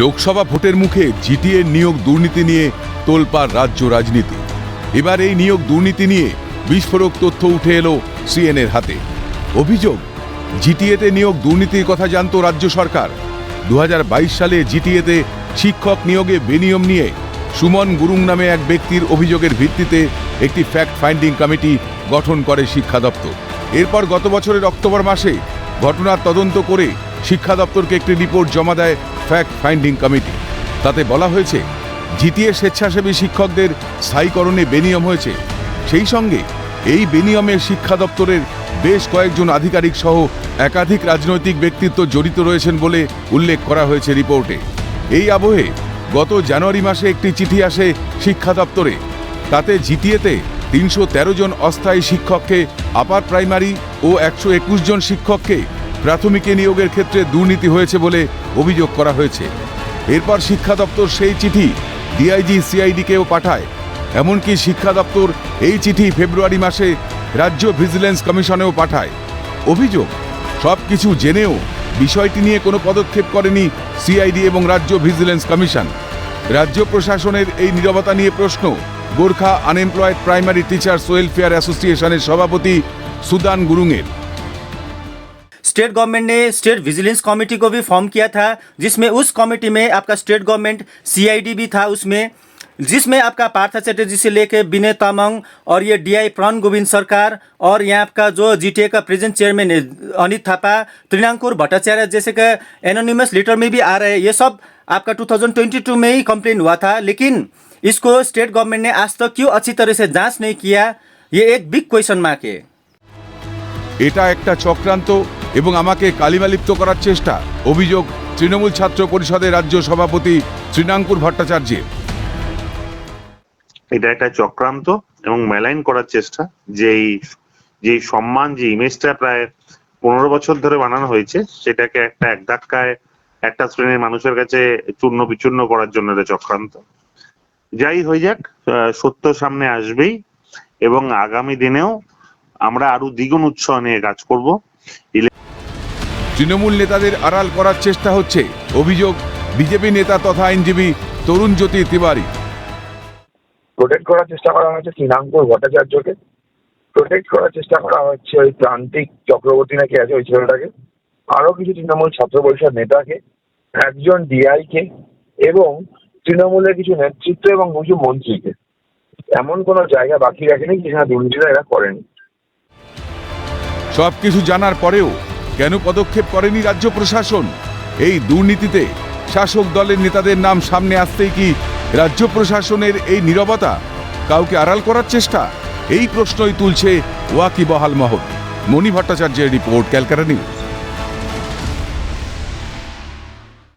লোকসভা ভোটের মুখে জিটিএ নিয়োগ দুর্নীতি নিয়ে তোলপাড় রাজ্য রাজনীতি। এবার এই নিয়োগ দুর্নীতি নিয়ে বিস্ফোরক তথ্য উঠে এলো সিএনএর হাতে। অভিযোগ, জিটিএতে নিয়োগ দুর্নীতির কথা জানত রাজ্য সরকার। দু হাজার বাইশ সালে জিটিএতে শিক্ষক নিয়োগে বেনিয়ম নিয়ে সুমন গুরুং নামে এক ব্যক্তির অভিযোগের ভিত্তিতে একটি ফ্যাক্ট ফাইন্ডিং কমিটি গঠন করে শিক্ষা দপ্তর। এরপর গত বছরের অক্টোবর মাসে ঘটনার তদন্ত করে শিক্ষা দপ্তরকে একটি রিপোর্ট জমা দেয় ফ্যাক্ট ফাইন্ডিং কমিটি। তাতে বলা হয়েছে, জিটিএ স্বেচ্ছাসেবী শিক্ষকদের স্থায়ীকরণে বেনিয়ম হয়েছে। সেই সঙ্গে এই বেনিয়মে শিক্ষা দপ্তরের বেশ কয়েকজন আধিকারিক সহ একাধিক রাজনৈতিক ব্যক্তিত্ব জড়িত রয়েছেন বলে উল্লেখ করা হয়েছে রিপোর্টে। এই আবহে গত জানুয়ারি মাসে একটি চিঠি আসে শিক্ষা দপ্তরে। তাতে জিটিএতে তিনশো তেরো জন অস্থায়ী শিক্ষককে, আপার প্রাইমারি ও একশো একুশ জন শিক্ষককে প্রাথমিকে নিয়োগের ক্ষেত্রে দুর্নীতি হয়েছে বলে অভিযোগ করা হয়েছে। এরপর শিক্ষা দপ্তর সেই চিঠি ডিআইজি সিআইডিকেও পাঠায়। এমনকি শিক্ষা দপ্তর এই চিঠি ফেব্রুয়ারি মাসে রাজ্য ভিজিলেন্স কমিশনেও পাঠায়। অভিযোগ সব কিছু জেনেও বিষয়টি নিয়ে কোনো পদক্ষেপ করেনি সিআইডি এবং রাজ্য ভিজিলেন্স কমিশন। রাজ্য প্রশাসনের এই নীরবতা নিয়ে প্রশ্ন, Gorkha unemployed primary teachers welfare অ্যাসোসিয়েশনের সভাপতি সুদান গুরুংয়ের स्टेट गवर्नमेंट ने स्टेट विजिलेंस कमेटी को भी फॉर्म किया था जिसमें उस कमेटी में आपका स्टेट गवर्नमेंट सीआईडी भी था उसमें जिसमें आपका पार्थ चैटर्जी से लेकर विनय तामांग और ये डीआई प्राण गोविंद सरकार और यहाँ आपका जो जीटीए का प्रेजेंट चेयरमैन है अनित थापा त्रिनांकुर भट्टाचार्य जैसे का एनोनिमस लेटर में भी आ रहे हैं ये सब आपका 2022 में ही कंप्लेन हुआ था लेकिन इसको स्टेट गवर्नमेंट ने आज तक क्यों अच्छी तरह से जांच नहीं किया ये एक बिग क्वेश्चन मार्क है এটা একটা চক্রান্ত এবং আমাকে কালিমালিপ্ত করার চেষ্টা, অভিযোগ তৃণমূল ছাত্র পরিষদের রাজ্য সভাপতি শ্রীনাঙ্কুর ভট্টাচার্যের। এটা একটা চক্রান্ত এবং মেলাইন করার চেষ্টা, যেই যে সম্মান, যে ইমেজটা প্রায় পনেরো বছর ধরে বানানো হয়েছে, সেটাকে একটা এক ধাক্কায় একটা শ্রেণির মানুষের কাছে চূর্ণ বিচূর্ণ করার জন্য এটা চক্রান্ত। যাই হয়ে যাক সত্য সামনে আসবেই এবং আগামী দিনেও আমরা আরও দ্বিগুণ উৎসাহ নিয়ে কাজ করব। তৃণমূল নেতাদের আড়াল করার চেষ্টা হচ্ছে। অভিযোগ বিজেপি নেতা তথা আইনজীবী তরুণ জ্যোতি তিওয়ারি। প্রোটেক্ট করার চেষ্টা করা হয়েছে শ্রীনাঙ্কুর ভট্টাচার্যকে। প্রোটেক্ট করার চেষ্টা করা হচ্ছে ওই প্রান্তিক চক্রবর্তী নাকি আছে ওই ছেলেটাকে। আরও কিছু তৃণমূল ছাত্র পরিষদ নেতাকে একজন ডিআই কে এবং তৃণমূলের কিছু নেতৃত্ব এবং কিছু মন্ত্রীকে। এমন কোনো জায়গা বাকি রাখেনি যেখানে দুর্নীতিটা এরা করেনি। সবকিছু জানার পরেও কেন পদক্ষেপ করেনি রাজ্য প্রশাসন? এই দুর্নীতিতে শাসক দলের নেতাদের নাম সামনে আসতেই কি রাজ্য প্রশাসনের এই নিরবতা কাউকে আড়াল করার চেষ্টা? এই প্রশ্নই তুলছে ওয়াকিবহাল মহল। মণি ভট্টাচার্যের রিপোর্ট, ক্যালকাটা নিউজ।